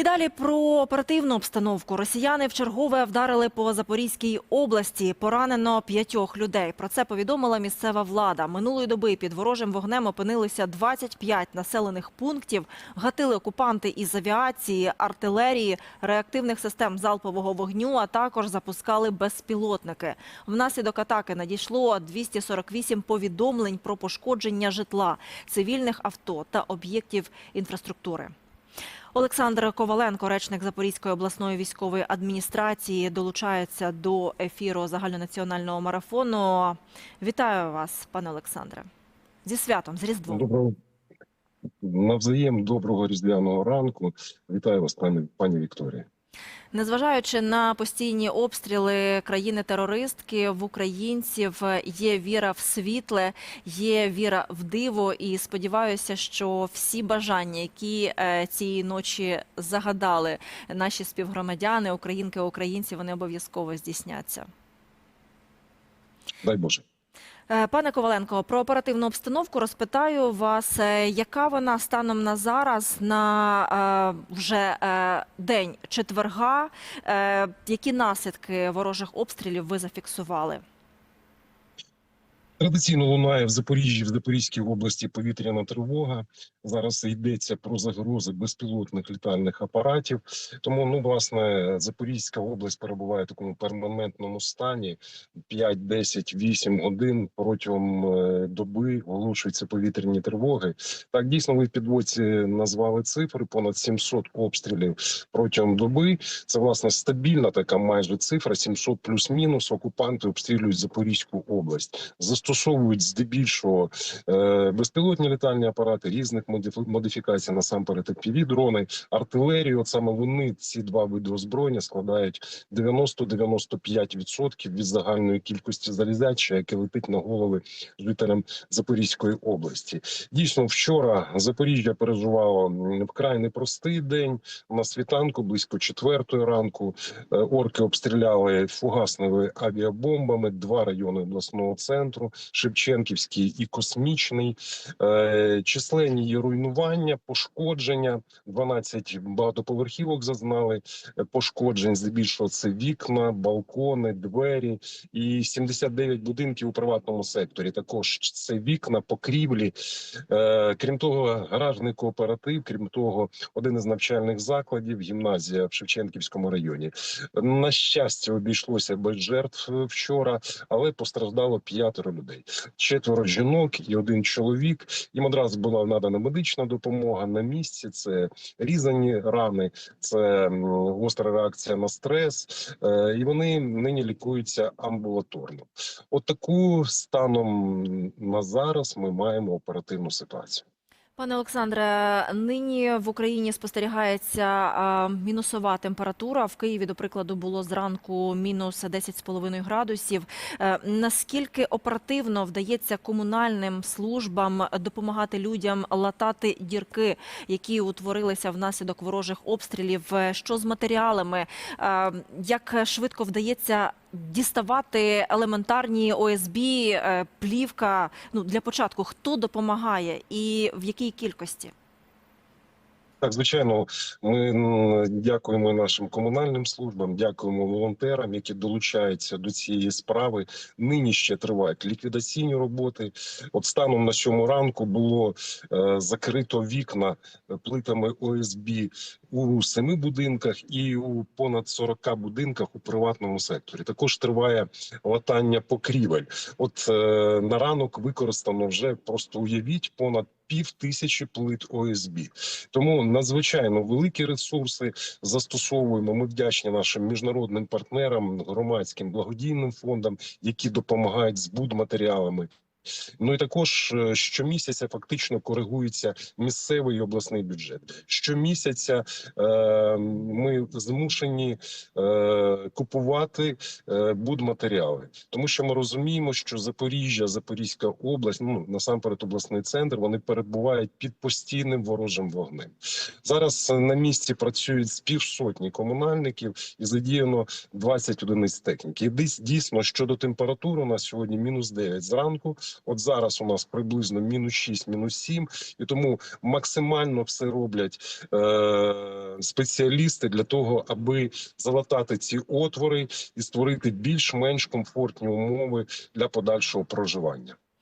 І далі про оперативну обстановку. Росіяни вчергове вдарили по Запорізькій області. Поранено п'ятьох людей. Про це повідомила місцева влада. Минулої доби під ворожим вогнем опинилися 25 населених пунктів. Гатили окупанти із авіації, артилерії, реактивних систем залпового вогню, а також запускали безпілотники. Внаслідок атаки надійшло 248 повідомлень про пошкодження житла, цивільних авто та об'єктів інфраструктури. Олександр Коваленко, речник Запорізької обласної військової адміністрації, долучається до ефіру загальнонаціонального марафону. Вітаю вас, пане Олександре. Зі святом, з Різдвом. Доброго навзаєм доброго різдвяного ранку. Вітаю вас, пані, пані Вікторія. Незважаючи на постійні обстріли країни-терористки, в українців є віра в світле, є віра в диво. І сподіваюся, що всі бажання, які е, цієї ночі загадали наші співгромадяни, українки, українці, вони обов'язково здійсняться. Дай Боже. Е, Пане Коваленко, про оперативну обстановку розпитаю вас, е, яка вона станом на зараз на е, вже день четверга? Які наслідки ворожих обстрілів ви зафіксували? Традиційно лунає в Запоріжжі, в Запорізькій області повітряна тривога. Зараз йдеться про загрози безпілотних літальних апаратів. Тому, ну, власне, Запорізька область перебуває в такому перманентному стані. 5, 10, 8 годин протягом е, доби оголошуються повітряні тривоги. Так, дійсно, ви в підводці назвали цифри: понад 700 обстрілів протягом доби. Це власне стабільна така майже цифра: 700 плюс-мінус. Окупанти обстрілюють Запорізьку область. Застосовують здебільшого е, безпілотні літальні апарати різних модифікацій, насамперед fpv дрони, артилерію. От саме вони ці два види озброєння складають 90-95% від загальної кількості залізяча, яке летить на голови жителям Запорізької області. Дійсно, вчора Запоріжжя переживало вкрай непростий день. На світанку близько четвертої ранку е, орки обстріляли фугасними авіабомбами два райони обласного центру: Шевченківський і Космічний. Е, Численні руйнування, пошкодження. 12 багатоповерхівок зазнали е, пошкоджень. Здебільшого це вікна, балкони, двері і 79 будинків у приватному секторі. Також це вікна, покрівлі. Е, Крім того, гаражний кооператив. Крім того, один із навчальних закладів, гімназія в Шевченківському районі. На щастя, обійшлося без жертв е, вчора, але постраждало п'ятеро людей: четверо жінок і один чоловік. Їм одразу була надана медична допомога на місці. Це різані рани, це гостра реакція на стрес, е, і вони нині лікуються амбулаторно. От станом на зараз ми маємо оперативну ситуацію. Пане Олександре, нині в Україні спостерігається мінусова температура. В Києві, до прикладу, було зранку мінус 10,5 градусів. Е, Наскільки оперативно вдається комунальним службам допомагати людям латати дірки, які утворилися внаслідок ворожих обстрілів? Е, Що з матеріалами? Е, Як швидко вдається діставати елементарні ОСБ, е, плівка? Ну для початку, хто допомагає і в якій кількості? Так, звичайно, ми дякуємо нашим комунальним службам, дякуємо волонтерам, які долучаються до цієї справи. Нині ще тривають ліквідаційні роботи. От станом на сьому ранку було е, закрито вікна е, плитами ОСБ у семи будинках і у понад 40 будинках у приватному секторі. Також триває латання покрівель. От е, на ранок використано вже просто уявіть понад пів тисячі плит ОСБ. Тому надзвичайно великі ресурси застосовуємо. Ми вдячні нашим міжнародним партнерам, громадським благодійним фондам, які допомагають з будматеріалами. Ну і також е, щомісяця фактично коригується місцевий і обласний бюджет. Щомісяця е, ми змушені е, купувати е, будматеріали, тому що ми розуміємо, що Запоріжжя, Запорізька область, ну насамперед обласний центр, вони перебувають під постійним ворожим вогнем. Зараз на місці працюють з півсотні комунальників і задіяно 20 одиниць техніки. І десь дійсно щодо температури у нас сьогодні мінус 9 зранку. От зараз у нас приблизно мінус 6, мінус 7, і тому максимально все роблять е, спеціалісти для того, аби залатати ці отвори і створити більш-менш комфортні умови для подальшого проживання.